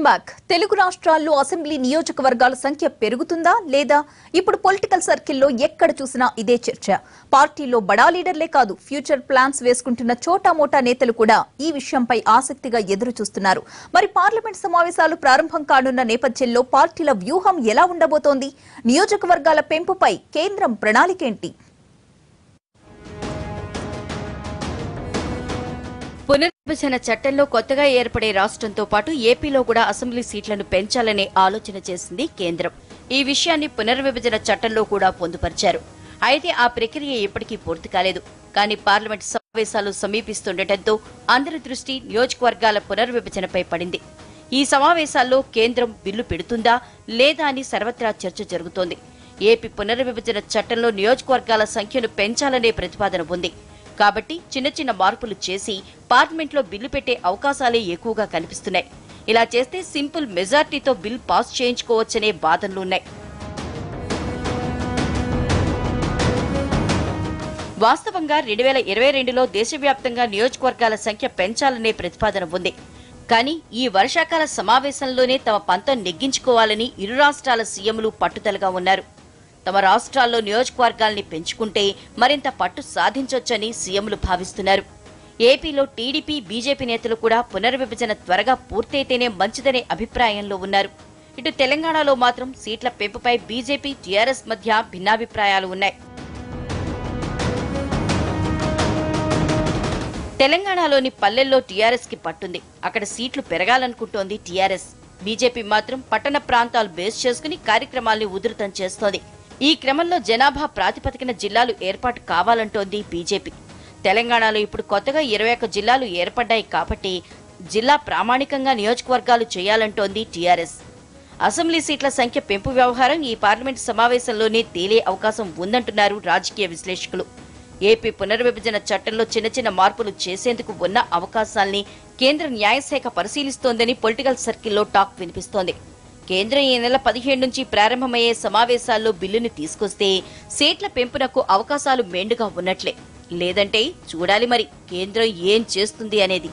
Welcome back Telugu రాష్ట్రాల్లో assembly నియోజకవర్గాల సంఖ్య పెరుగుతుందా లేదా? ఇప్పుడు పొలిటికల్ సర్కిల్లో ఎక్కడ చూసినా ఇదే చర్చ. పార్టీలో బడా లీడర్లే కాదు ఫ్యూచర్ ప్లాన్స్ వేసుకుంటున్న చోటా మోటా నేతలు కూడా ఈ విషయంపై ఆసక్తిగా ఎదురు చూస్తున్నారు. మరి పార్లమెంట్ సమావేశాలు ప్రారంభం కానున్న నేపథ్యంలో పార్టీల వ్యూహం ఎలా ఉండబోతోంది? నియోజకవర్గాల పెంపుపై కేంద్రం ప్రణాళిక ఏంటి? పునర్విభజన చట్టంలో కొత్తగా ఏర్పడే రాష్ట్రంతో పాటు ఏపీలో కూడా అసెంబ్లీ సీట్లను పెంచాలనే ఆలోచన చేసింది కేంద్రం. ఈ విషయాన్ని పునర్విభజన చట్టంలో కూడా పొందుపరిచారు. అయితే ఆ ప్రక్రియ ఇప్పటికీ పూర్తి కాలేదు. కానీ పార్లమెంట్ సమావేశాలు సమీపిస్తుండటంతో అందరి దృష్టి నియోజకవర్గాల పునర్విభజనపై పడింది. ఈ సమావేశాల్లో కేంద్రం బిల్లు పెడుతుందా లేదా అని సర్వత్రా చర్చ జరుగుతోంది. ఏపీ పునర్విభజన చట్టంలో నియోజకవర్గాల సంఖ్యను పెంచాలనే ప్రతిపాదన ఉంది. కాబట్టి చిన్న చిన్న మార్పులు చేసి పార్లమెంట్లో బిల్లు పెట్టే అవకాశాలే ఎక్కువగా కనిపిస్తున్నాయి. ఇలా చేస్తే సింపుల్ మెజార్టీతో బిల్ పాస్ చేయించుకోవచ్చనే వాదనలున్నాయి వాస్తవంగా రెండు వేల ఇరవై రెండులో దేశవ్యాప్తంగా నియోజకవర్గాల సంఖ్య పెంచాలనే ప్రతిపాదన ఉంది. కానీ ఈ వర్షాకాల సమావేశంలోనే తమ పంతం నెగ్గించుకోవాలని ఇరు రాష్ట్రాల సీఎంలు పట్టుదలగా ఉన్నారు. తమ రాష్ట్రాల్లో నియోజకవర్గాల్ని పెంచుకుంటే మరింత పట్టు సాధించొచ్చని సీఎంలు భావిస్తున్నారు. ఏపీలో టీడీపీ బీజేపీ నేతలు కూడా పునర్విభజన త్వరగా పూర్తయితేనే మంచిదనే అభిప్రాయంలో ఉన్నారు. ఇటు తెలంగాణలో మాత్రం సీట్ల పెంపుపై బీజేపీ టీఆర్ఎస్ మధ్య భిన్నాభిప్రాయాలు ఉన్నాయి. తెలంగాణలోని పల్లెల్లో టీఆర్ఎస్కి పట్టుంది. అక్కడ సీట్లు పెరగాలనుకుంటోంది టీఆర్ఎస్. బీజేపీ మాత్రం పట్టణ ప్రాంతాలు బేస్ చేసుకుని కార్యక్రమాల్ని ఉధృతం చేస్తోంది. ఈ క్రమంలో జనాభా ప్రాతిపదికన జిల్లాలు ఏర్పాటు కావాలంటోంది బీజేపీ. తెలంగాణలో ఇప్పుడు కొత్తగా ఇరవై ఒక్క జిల్లాలు ఏర్పడ్డాయి కాబట్టి జిల్లా ప్రామాణికంగా నియోజకవర్గాలు చేయాలంటోంది టీఆర్ఎస్. అసెంబ్లీ సీట్ల సంఖ్య పెంపు వ్యవహారం ఈ పార్లమెంటు సమావేశంలోనే తేలే అవకాశం ఉందంటున్నారు రాజకీయ విశ్లేషకులు. ఏపీ పునర్విభజన చట్టంలో చిన్న చిన్న మార్పులు చేసేందుకు ఉన్న అవకాశాల్ని కేంద్ర న్యాయశాఖ పరిశీలిస్తోందని పొలిటికల్ సర్కిల్లో టాక్ వినిపిస్తోంది. కేంద్రం ఈ నెల పదిహేడు నుంచి ప్రారంభమయ్యే సమావేశాల్లో బిల్లుని తీసుకొస్తే సీట్ల పెంపునకు అవకాశాలు మెండుగా ఉన్నట్లే. లేదంటే చూడాలి మరి కేంద్రం ఏం చేస్తుంది అనేది.